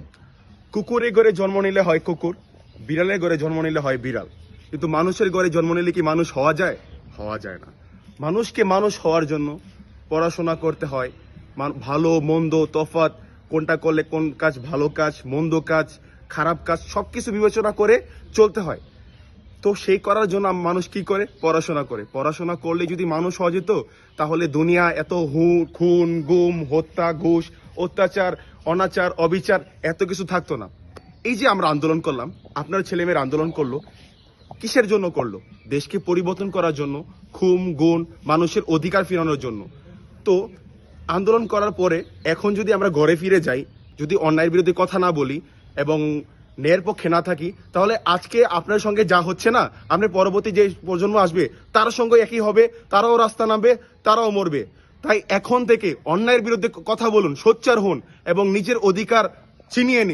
চাচ্ছেন কুকুরের ঘরে জন্ম নিলে হয় কুকুর, বিড়ালের ঘরে জন্ম নিলে হয় বিড়াল। কিন্তু মানুষের ঘরে জন্ম নিলে কি মানুষ হওয়া যায়? হওয়া যায় না। মানুষকে মানুষ হওয়ার জন্য পড়াশোনা করতে হয়। ভালো, মন্দ, তফাৎ, কোনটা করলে কোন কাজ ভালো কাজ, মন্দ কাজ, খারাপ কাজ সব কিছু বিবেচনা করে চলতে হয়। তো সেই করার জন্য মানুষ কি করে? পড়াশোনা করে। পড়াশোনা করলে যদি মানুষ হওয়া যেত, তাহলে দুনিয়া এত হু, খুন, গুম, হত্যা, ঘুষ, অত্যাচার অনাচার, অবিচার, এত কিছু থাকতো না। এই যে আমরা আন্দোলন করলাম, আপনার ছেলেমেয়ের আন্দোলন করল, কিসের জন্য করল? দেশকে পরিবর্তন করার জন্য খুম গুণ, মানুষের অধিকার ফিরানোর জন্য। তো আন্দোলন করার পরে, এখন যদি আমরা ঘরে ফিরে যাই, যদি অন্যায়ের বিরুদ্ধে কথা না বলি এবং ন্যায়ের পক্ষে না থাকি, তাহলে আজকে আপনার সঙ্গে যা হচ্ছে না, আপনার পরবর্তী যে প্রজন্ম আসবে, তার সঙ্গে একই হবে, তারাও রাস্তা নামবে, তারাও মরবে। তাই এখন থেকে অন্যায়ের বিরুদ্ধে কথা বলুন সোচ্চার হন এবং নিজের অধিকার ছিনিয়ে নিন।